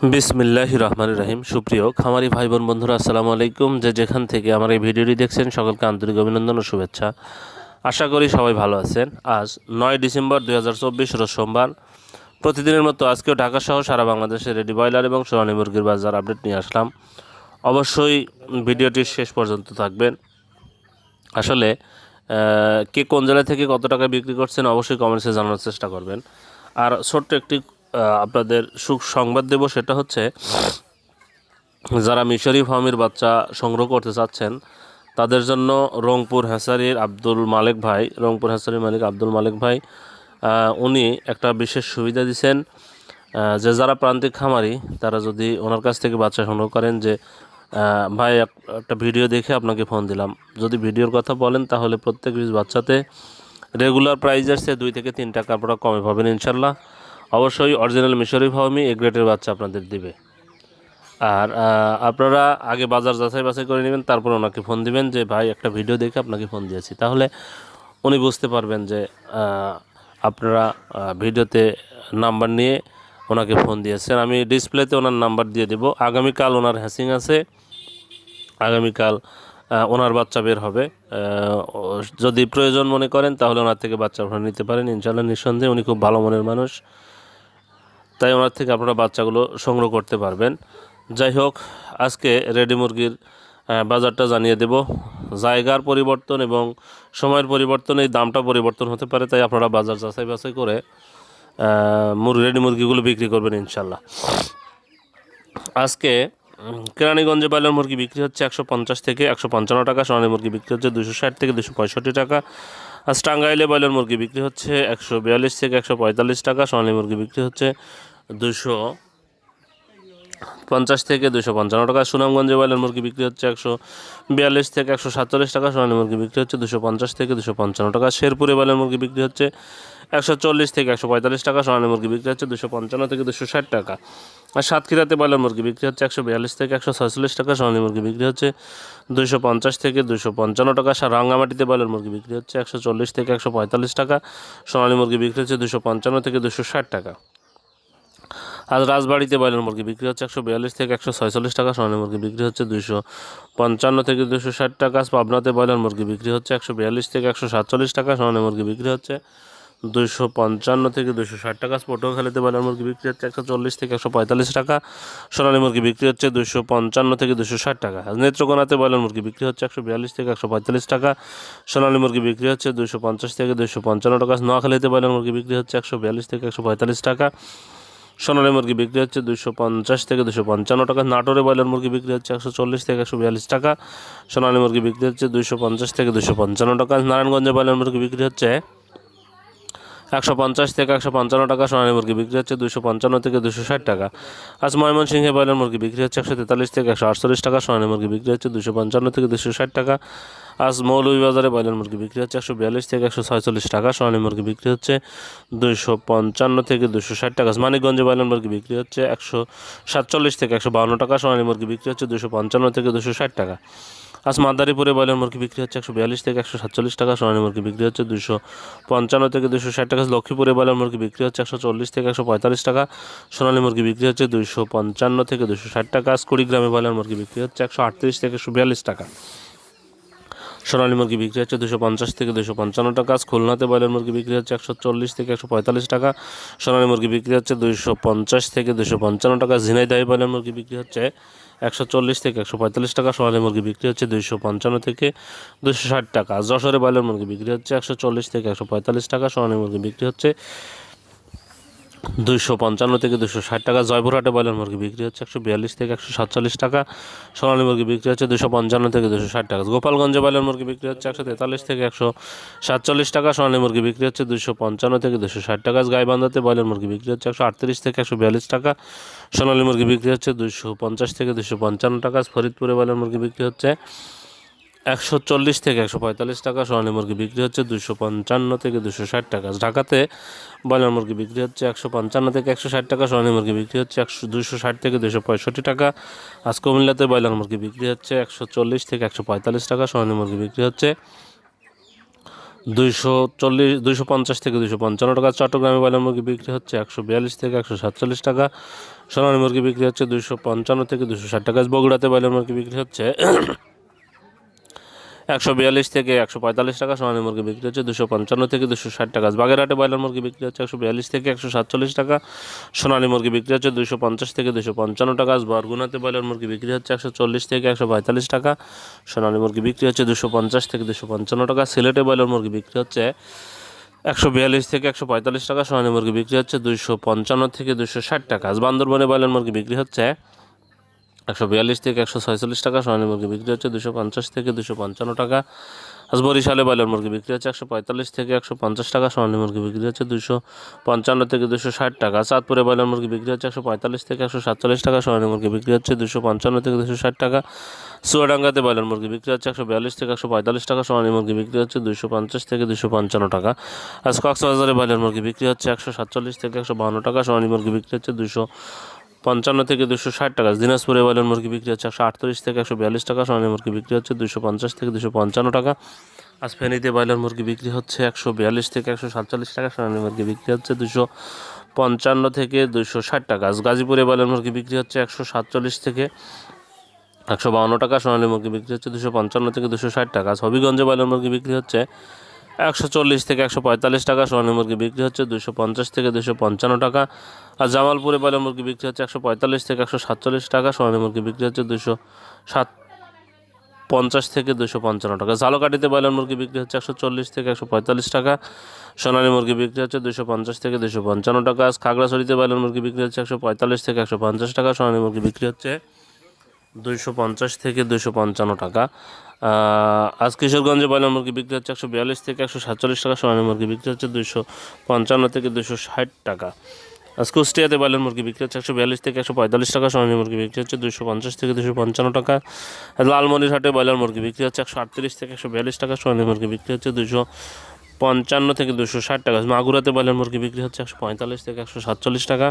বিসমিল্লাহ রহমান রহিম। সুপ্রিয় খামারি ভাই বোন বন্ধুরা, আসসালামু আলাইকুম। যে যেখান থেকে আমার এই ভিডিওটি দেখছেন, সকলকে আন্তরিক অভিনন্দন ও শুভেচ্ছা। আশা করি সবাই ভালো আছেন। আজ নয় ডিসেম্বর দুই হাজার চব্বিশ সোমবার। প্রতিদিনের মতো আজকেও ঢাকা সহ সারা বাংলাদেশে রেডি ব্রয়লার এবং সোনালী মুরগির বাজার আপডেট নিয়ে আসলাম। অবশ্যই ভিডিওটি শেষ পর্যন্ত থাকবেন। আসলে কে কোন জেলা থেকে কত টাকা বিক্রি করছেন অবশ্যই কমেন্টসে জানানোর চেষ্টা করবেন। আর ছোট্ট একটি আপনাদের সুখ সংবাদ দেব সেটা হচ্ছে যারা মিশরি ফার্মের বাচ্চা সংগ্রহ করতে চাচ্ছেন তাদের জন্য রংপুর হ্যাসারির আব্দুল মালিক ভাই রংপুর হ্যাসারির মালিক আব্দুল মালিক ভাই উনি একটা বিশেষ সুবিধা দিয়েছেন আহ, যে যারা প্রান্তিক খামারি তারা যদি ওনার কাছ থেকে বাচ্চা সংগ্রহ করেন যে ভাই এক- একটা ভিডিও দেখে আপনাকে ফোন দিলাম। যদি ভিডিওর কথা বলেন তাহলে প্রত্যেক বাচ্চাতে রেগুলার প্রাইজের চেয়ে দুই থেকে তিন টাকা আপনারা কমে পাবেন ইনশাল্লাহ। অবশ্যই অরিজিনাল মিশরি ফার্মই এ গ্রেডের বাচ্চা আপনাদের দিবে। আর আপনারা আগে বাজার যাচাই বাছাই করে নেবেন, তারপর ওনাকে ফোন দিবেন যে, ভাই, একটা ভিডিও দেখে আপনাকে ফোন দিয়েছি। তাহলে উনি বুঝতে পারবেন যে আপনারা ভিডিওতে নাম্বার নিয়ে ওনাকে ফোন দিয়েছেন। আমি ডিসপ্লেতে ওনার নাম্বার দিয়ে দেব। আগামীকাল ওনার হ্যাসিং আছে। আগামীকাল ওনার বাচ্চা বের হবে। যদি প্রয়োজন মনে করেন, তাহলে ওনার থেকে বাচ্চা আপনারা নিতে পারেন। ইনশাল্লাহ নিঃসন্দেহে উনি খুব ভালো মনের মানুষ। তাই ওনার থেকে আপনারা বাচ্চাগুলো সংগ্রহ করতে পারবেন। যাই হোক, আজকে রেডি মুরগির বাজারটা জানিয়ে দেব। জায়গার পরিবর্তন এবং সময়ের পরিবর্তন, এই দামটা পরিবর্তন হতে পারে, তাই আপনারা বাজার যাচাই বাছাই করে রেডি মুরগিগুলো বিক্রি করবেন ইনশাল্লাহ। আজকে কেরানীগঞ্জে ব্রয়লার মুরগি বিক্রি হচ্ছে একশো পঞ্চাশ থেকে একশো পঞ্চান্ন টাকা, সোনালী মুরগি বিক্রি হচ্ছে দুশো থেকে দুশো টাকা। আর টাঙ্গাইলে ব্রয়লার মুরগি বিক্রি হচ্ছে একশো বিয়াল্লিশ থেকে একশো পঁয়তাল্লিশ টাকা, সোনালী মুরগি বিক্রি হচ্ছে দুশো পঞ্চাশ থেকে দুশো পঞ্চান্ন টাকা, সুনামগঞ্জে ব্রয়লার মুরগি বিক্রি হচ্ছে একশো বিয়াল্লিশ থেকে একশো সাতচল্লিশ টাকা, সোনালী মুরগি বিক্রি হচ্ছে দুশো পঞ্চাশ থেকে দুশো পঞ্চান্ন টাকা, শেরপুরে ব্রয়লার মুরগি বিক্রি হচ্ছে একশো চল্লিশ থেকে একশো পঁয়তাল্লিশ টাকা, সোনালী মুরগি বিক্রি হচ্ছে দুশো পঞ্চান্ন থেকে দুশো ষাট টাকা। আর সাতক্ষীরাতে ব্রয়লার মুরগি বিক্রি হচ্ছে একশো বিয়াল্লিশ থেকে একশো ছয়চল্লিশ টাকা, সোনালী মুরগি বিক্রি হচ্ছে দুশো পঞ্চাশ থেকে দুশো পঞ্চান্ন টাকা রাঙ্গামাটিতে ব্রয়লার মুরগি বিক্রি হচ্ছে একশো চল্লিশ থেকে একশো পঁয়তাল্লিশ টাকা, সোনালী মুরগি বিক্রি হচ্ছে দুশো পঞ্চান্ন থেকে দুশো ষাট টাকা। আজ রাজবাড়িতে ব্রয়লার মুরগি বিক্রি হচ্ছে একশো বিয়াল্লিশ থেকে একশো ছয়চল্লিশ টাকা, সোনালী মুরগি বিক্রি হচ্ছে দুশো পঞ্চান্ন থেকে দুশো ষাট টাকা পাবনাতে ব্রয়লার মুরগি বিক্রি হচ্ছে একশো বিয়াল্লিশ থেকে একশো সাতচল্লিশ টাকা, সোনালী মুরগি বিক্রি হচ্ছে দুশো পঞ্চান্ন থেকে দুশো ষাট টাকা। পটুয়াখালীতে ব্রয়লার মুরগি বিক্রি হচ্ছে একশো চল্লিশ থেকে একশো পঁয়তাল্লিশ টাকা। সোনালী মুরগি বিক্রি হচ্ছে দুশো পঞ্চান্ন থেকে দুশো ষাট টাকা। নেত্রকোনাতে ব্রয়লার মুরগি বিক্রি হচ্ছে একশো বিয়াল্লিশ থেকে একশো পঁয়তাল্লিশ টাকা। সোনালী মুরগি বিক্রি হচ্ছে দুশো পঞ্চাশ থেকে দুশো পঞ্চান্ন টাকা। নোয়াখালীতে ব্রয়লার মুরগি বিক্রি হচ্ছে একশো বিয়াল্লিশ থেকে একশো পঁয়তাল্লিশ টাকা। সোনালী মুরগি বিক্রি হচ্ছে দুশো পঞ্চাশ থেকে দুশো পঞ্চান্ন টাকা। নাটোরে ব্রয়লার মুরগি বিক্রি হচ্ছে একশো চল্লিশ থেকে একশো বিয়াল্লিশ টাকা। সোনালী মুরগি বিক্রি হচ্ছে দুশো পঞ্চাশ থেকে দুশো পঞ্চান্ন টাকা। নারায়ণগঞ্জে ব্রয়লার মুরগি বিক্রি হচ্ছে একশো পঞ্চাশ থেকে একশো পঞ্চান্ন টাকা, সোনালী মুরগি বিক্রি হচ্ছে দুশো পঞ্চান্ন থেকে দুশো ষাট টাকা। আজ ময়মনসিংহে ব্রয়লার মুরগি বিক্রি হচ্ছে একশো তেতাল্লিশ থেকে একশো আটচল্লিশ টাকা, সোনালী মুরগি বিক্রি হচ্ছে দুশো পঞ্চান্ন থেকে দুশো ষাট টাকা। আজ মৌলভীবাজারে ব্রয়লার মুরগি বিক্রি হচ্ছে একশো বিয়াল্লিশ থেকে একশো ছয়চল্লিশ টাকা, সোনালী মুরগি বিক্রি হচ্ছে দুশো পঞ্চান্ন থেকে দুশো ষাট টাকা। মানিকগঞ্জে ব্রয়লার মুরগি বিক্রি হচ্ছে একশো সাতচল্লিশ থেকে একশো বাউন্ন টাকা, সোনালী মুরগি বিক্রি হচ্ছে দুশো পঞ্চান্ন থেকে দুশো ষাট টাকা। আজ মাদারীপুরে ব্রয়লার মুরগি বিক্রি হচ্ছে একশো বিয়াল্লিশ থেকে একশো সাতচল্লিশ টাকা, সোনালী মুরগি বিক্রি হচ্ছে দুশো পঞ্চান্ন থেকে দুশো ষাট টাকা, লক্ষ্মীপুরে ব্রয়লার মুরগি বিক্রি হচ্ছে একশো চল্লিশ থেকে একশো পঁয়তাল্লিশ টাকা, সোনালী মুরগি বিক্রি হচ্ছে দুশো পঞ্চান্ন থেকে দুশো ষাট টাকা কুড়িগ্রামে ব্রয়লার মুরগি বিক্রি হচ্ছে একশো আটত্রিশ থেকে একশো বিয়াল্লিশ টাকা, সোনালী মুরগি বিক্রি হচ্ছে দুশো পঞ্চাশ থেকে দুশো পঞ্চান্ন টাকা খুলনাতে ব্রয়লার মুরগি বিক্রি হচ্ছে একশো চল্লিশ থেকে একশো পঁয়তাল্লিশ টাকা, সোনালী মুরগি বিক্রি হচ্ছে দুশো পঞ্চাশ থেকে দুশো পঞ্চান্ন টাকা, ঝিনাইদাহি ব্রয়লার মুরগি বিক্রি হচ্ছে একশো চল্লিশ থেকে একশো পঁয়তাল্লিশ টাকা। সোনালী মুরগি বিক্রি হচ্ছে দুইশো পঞ্চান্ন থেকে দুশো ষাট টাকা। যশোরে ব্রয়লার মুরগি বিক্রি হচ্ছে একশো চল্লিশ থেকে একশো পঁয়তাল্লিশ টাকা। সোনালী মুরগি বিক্রি হচ্ছে দুইশো পঞ্চান্ন থেকে দুশো ষাট টাকা। জয়পুরহাটে ব্রয়লার মুরগি বিক্রি হচ্ছে একশো বিয়াল্লিশ থেকে একশো সাতচল্লিশ টাকা। সোনালী মুরগি বিক্রি হচ্ছে দুশো পঞ্চান্ন থেকে দুশো ষাট টাকা। গোপালগঞ্জে ব্রয়লার মুরগি বিক্রি হচ্ছে একশো তেতাল্লিশ থেকে একশো সাতচল্লিশ টাকা। সোনালী মুরগি বিক্রি হচ্ছে দুশো পঞ্চান্ন থেকে দুশো ষাট টাকা। গাইবান্ধাতে ব্রয়লার মুরগি বিক্রি হচ্ছে একশো আটত্রিশ থেকে একশো বিয়াল্লিশ টাকা। সোনালী মুরগি বিক্রি হচ্ছে দুশো পঞ্চাশ থেকে দুশো পঞ্চান্ন টাকা। ফরিদপুরে ব্রয়লার মুরগি বিক্রি হচ্ছে একশো চল্লিশ থেকে একশো পঁয়তাল্লিশ টাকা, সোনালী মুরগি বিক্রি হচ্ছে দুশো পঞ্চান্ন থেকে দুশো ষাট টাকা। ঢাকাতে ব্রয়লার মুরগি বিক্রি হচ্ছে একশো পঞ্চান্ন থেকে একশো ষাট টাকা, সোনালী মুরগি বিক্রি হচ্ছে একশো দুশো ষাট থেকে দুশো পঁয়ষট্টি টাকা। আজ কুমিল্লাতে ব্রয়লার মুরগি বিক্রি হচ্ছে একশো চল্লিশ থেকে একশো পঁয়তাল্লিশ টাকা, সোনালী মুরগি বিক্রি হচ্ছে দুইশো চল্লিশ, দুইশো পঞ্চাশ থেকে দুইশো পঞ্চান্ন টাকা। চট্টগ্রামে ব্রয়লার মুরগি বিক্রি হচ্ছে একশো বিয়াল্লিশ থেকে একশো সাতচল্লিশ টাকা, সোনালী মুরগি বিক্রি হচ্ছে দুইশো পঞ্চান্ন থেকে দুশো ষাট টাকা। বগুড়াতে ব্রয়লার মুরগি বিক্রি হচ্ছে একশো বিয়াল্লিশ থেকে একশো পঁয়তাল্লিশ টাকা সোনালী মুরগি বিক্রি হচ্ছে দুশো পঞ্চান্ন থেকে দুশো ষাট টাকা। বাগেরহাটে ব্রয়লার মুরগি বিক্রি হচ্ছে একশো বিয়াল্লিশ থেকে একশো সাতচল্লিশ টাকা। সোনালী মুরগি বিক্রি হচ্ছে দুশো পঞ্চাশ থেকে দুশো পঞ্চান্ন টাকা। বরগুনাতে ব্রয়লার মুরগি বিক্রি হচ্ছে একশো চল্লিশ থেকে একশো পঁয়তাল্লিশ টাকা। সোনালী মুরগি বিক্রি হচ্ছে দুশো পঞ্চাশ থেকে দুশো পঞ্চান্ন টাকা। সিলেটে ব্রয়লার মুরগি বিক্রি হচ্ছে একশো বিয়াল্লিশ থেকে একশো পঁয়তাল্লিশ টাকা। সোনালী মুরগি বিক্রি হচ্ছে দুশো পঞ্চান্ন থেকে দুশো ষাট টাকা। বান্দরবনে ব্রয়লার মুরগি বিক্রি হচ্ছে একশো বিয়াল্লিশ থেকে একশো ছয়চল্লিশ টাকা সোনালী মুরগি বিক্রি হচ্ছে দুশো পঞ্চাশ থেকে দুশো পঞ্চান্ন টাকা। আজ বরিশালে ব্রয়লার মুরগি বিক্রি হচ্ছে একশো পঁয়তাল্লিশ থেকে একশো পঞ্চাশ টাকা সোনালী মুরগি বিক্রি হচ্ছে দুশো পঞ্চান্ন থেকে দুশো ষাট টাকা। চাঁদপুরে ব্রয়লার মুরগি বিক্রি হচ্ছে একশো পঁয়তাল্লিশ থেকে একশো সাতচল্লিশ টাকা সোনালী মুরগি বিক্রি হচ্ছে দুশো পঞ্চান্ন থেকে দুশো ষাট টাকা। চুয়াডাঙ্গাতে ব্রয়লার মুরগি বিক্রি হচ্ছে একশো বিয়াল্লিশ থেকে একশো পঁয়তাল্লিশ টাকা সোনালী মুরগি বিক্রি হচ্ছে দুশো পঞ্চাশ থেকে দুশো পঞ্চান্ন টাকা। আজ কক্সবাজারে ব্রয়লার মুরগি বিক্রি হচ্ছে একশো সাতচল্লিশ থেকে একশো বাহান্ন টাকা সোনালী মুরগি বিক্রি হচ্ছে দুশো পঞ্চান্ন থেকে দুশো ষাট টাকা। দিনাজপুরে ব্রয়লার মুরগি বিক্রি হচ্ছে একশো আটত্রিশ থেকে একশো বিয়াল্লিশ টাকা, সোনালী মুরগি বিক্রি হচ্ছে দুশো পঞ্চাশ থেকে দুশো পঞ্চান্ন টাকা। আজ ফেনীতে ব্রয়লার মুরগি বিক্রি হচ্ছে একশো বিয়াল্লিশ থেকে একশো সাতচল্লিশ টাকা, সোনালী মুরগি বিক্রি হচ্ছে দুশো পঞ্চান্ন থেকে দুশো ষাট টাকা। আজ গাজীপুরে ব্রয়লার মুরগি বিক্রি হচ্ছে একশো সাতচল্লিশ থেকে একশো বাউন্ন টাকা, সোনালী মুরগি বিক্রি হচ্ছে দুশো পঞ্চান্ন থেকে দুশো ষাট টাকা। আজ হবিগঞ্জে ব্রয়লার মুরগি বিক্রি হচ্ছে একশো চল্লিশ থেকে একশো পঁয়তাল্লিশ টাকা, সোনালী মুরগি বিক্রি হচ্ছে দুশো পঞ্চাশ থেকে দুশো পঞ্চান্ন টাকা। আর জামালপুরে ব্রয়লার মুরগি বিক্রি হচ্ছে একশো পঁয়তাল্লিশ থেকে একশো সাতচল্লিশ টাকা, সোনালী মুরগি বিক্রি হচ্ছে দুশো সাত পঞ্চাশ থেকে দুশো পঞ্চান্ন টাকা। ঝালকাঠিতে ব্রয়লার মুরগি বিক্রি হচ্ছে একশো চল্লিশ থেকে একশো পঁয়তাল্লিশ টাকা, সোনালী মুরগি বিক্রি হচ্ছে দুশো পঞ্চাশ থেকে দুশো পঞ্চান্ন টাকা। খাগড়াছড়িতে ব্রয়লার মুরগি বিক্রি হচ্ছে একশো পঁয়তাল্লিশ থেকে একশো পঞ্চাশ টাকা, সোনালী মুরগি বিক্রি হচ্ছে দুশো পঞ্চাশ থেকে দুশো পঞ্চান্ন টাকা। আজ কিশোরগঞ্জে ব্রয়লার মুরগি বিক্রি হচ্ছে একশো বিয়াল্লিশ থেকে একশো সাতচল্লিশ টাকা, সোনালী মুরগি বিক্রি হচ্ছে দুশো পঞ্চান্ন থেকে দুশো ষাট টাকা। আজ কুষ্টিয়াতে ব্রয়লার মুরগি বিক্রি হচ্ছে একশো বিয়াল্লিশ থেকে একশো পঁয়তাল্লিশ টাকা, সোনালী মুরগি বিক্রি হচ্ছে দুশো পঞ্চাশ থেকে দুশো পঞ্চান্ন টাকা। লালমনিরহাটে ব্রয়লার মুরগি বিক্রি হচ্ছে একশো আটত্রিশ থেকে একশো বিয়াল্লিশ টাকা, সোনালী মুরগি বিক্রি হচ্ছে দুশো পঞ্চান্ন থেকে দুশো ষাট টাকা। মাগুরাতে ব্রয়লার মুরগি বিক্রি হচ্ছে একশো পঁয়তাল্লিশ থেকে একশো সাতচল্লিশ টাকা,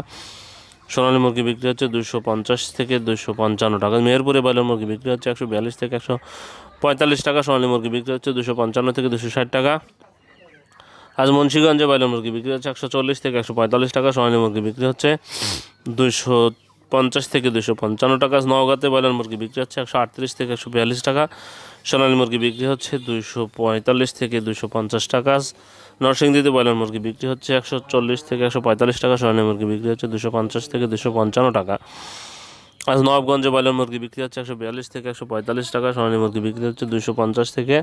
সোনালী মুরগি বিক্রি হচ্ছে দুশো পঞ্চাশ থেকে দুশো পঞ্চান্ন টাকা। মেহেরপুরে ব্রয়লার মুরগি বিক্রি হচ্ছে একশো বিয়াল্লিশ থেকে একশো পঁয়তাল্লিশ টাকা, সোনালী মুরগি বিক্রি হচ্ছে দুশো পঞ্চান্ন থেকে দুশো ষাট টাকা। আজ মুন্সিগঞ্জে ব্রয়লার মুরগি বিক্রি হচ্ছে একশো চল্লিশ থেকে একশো পঁয়তাল্লিশ টাকা, সোনালী মুরগি বিক্রি হচ্ছে দুশো পঞ্চাশ থেকে দুশো পঞ্চান্ন টাকা। নওগাঁতে ব্রয়লার মুরগি বিক্রি হচ্ছে একশো আটত্রিশ থেকে একশো বিয়াল্লিশ টাকা, সোনালী মুরগি বিক্রি হচ্ছে দুশো পঁয়তাল্লিশ থেকে দুশো পঞ্চাশ টাকা। নরসিংদীতে ব্রয়লার মুরগি বিক্রি হচ্ছে একশো চল্লিশ থেকে একশো পঁয়তাল্লিশ টাকা, সোনালী মুরগি বিক্রি হচ্ছে দুশো পঞ্চাশ থেকে দুশো পঞ্চান্ন টাকা। আজ নবাবগঞ্জে ব্রয়লার মুরগি বিক্রি হচ্ছে একশো বিয়াল্লিশ থেকে একশো পঁয়তাল্লিশ টাকা, সোনালী মুরগি বিক্রি হচ্ছে দুশো পঞ্চাশ থেকে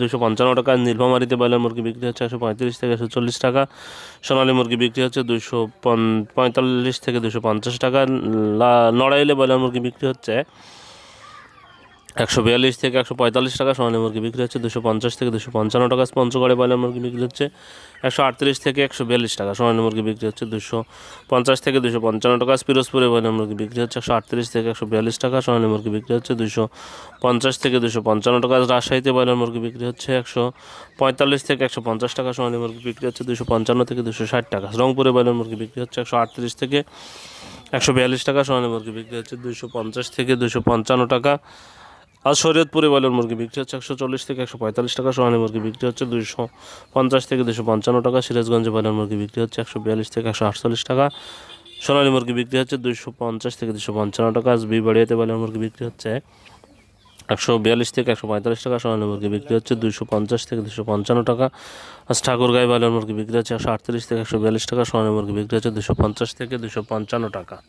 দুশো পঞ্চান্ন টাকা, নীলফামারিতে ব্রয়লার মুরগি বিক্রি হচ্ছে একশো পঁয়ত্রিশ থেকে একশো চল্লিশ টাকা, সোনালী মুরগি বিক্রি হচ্ছে দুশো পঁয়তাল্লিশ থেকে দুশো পঞ্চাশ টাকা নড়াইলে ব্রয়লার মুরগি বিক্রি হচ্ছে একশো বিয়াল্লিশ থেকে একশো পঁয়তাল্লিশ টাকা সোনালী মুরগি বিক্রি হচ্ছে, দুশো পঞ্চাশ থেকে দুশো পঞ্চান্ন টাকা পঞ্চগড়ে ব্রয়লার মুরগি বিক্রি হচ্ছে, একশো আটত্রিশ থেকে একশো বিয়াল্লিশ টাকা সোনালী মুরগি বিক্রি হচ্ছে, দুশো পঞ্চাশ থেকে দুশো পঞ্চান্ন টাকা পিরোজপুরে ব্রয়লার মুরগি বিক্রি হচ্ছে, একশো আটত্রিশ থেকে একশো বিয়াল্লিশ টাকা সোনালী মুরগি বিক্রি হচ্ছে, দুশো পঞ্চাশ থেকে দুশো পঞ্চান্ন টাকা রাজশাহীতে ব্রয়লার মুরগি বিক্রি হচ্ছে, একশো পঁয়তাল্লিশ থেকে একশো পঞ্চাশ টাকা সোনালী মুরগি বিক্রি হচ্ছে, দুশো পঞ্চান্ন থেকে দুশো ষাট টাকা রংপুরে ব্রয়লার মুরগি বিক্রি হচ্ছে, একশো আটত্রিশ থেকে একশো বিয়াল্লিশ টাকা সোনালী মুরগি বিক্রি হচ্ছে, দুশো পঞ্চাশ থেকে দুশো পঞ্চান্ন টাকা আজ শরীয়তপুরে ব্রয়লার মুরগি বিক্রি হচ্ছে একশো চল্লিশ থেকে একশো পঁয়তাল্লিশ টাকা সোনালী মুরগি বিক্রি হচ্ছে দুশো পঞ্চাশ থেকে দুশো পঞ্চান্ন টাকা, সিরাজগঞ্জে ব্রয়লার মুরগি বিক্রি হচ্ছে একশো বিয়াল্লিশ থেকে একশো আটচল্লিশ টাকা, সোনালী মুরগি বিক্রি হচ্ছে দুশো পঞ্চাশ থেকে দুশো পঞ্চান্ন টাকা, আজ বিবাড়িয়াতে ব্রয়লার মুরগি বিক্রি হচ্ছে একশো বিয়াল্লিশ থেকে একশো পঁয়তাল্লিশ টাকা সোনালী মুরগি বিক্রি হচ্ছে দুশো পঞ্চাশ থেকে দুশো পঞ্চান্ন টাকা, আজ ঠাকুরগাঁয় ব্রয়লার মুরগি বিক্রি হচ্ছে একশো আটত্রিশ থেকে একশো বিয়াল্লিশ টাকা সোনালী মুরগি বিক্রি হচ্ছে দুশো পঞ্চাশ থেকে দুশো পঞ্চান্ন টাকা।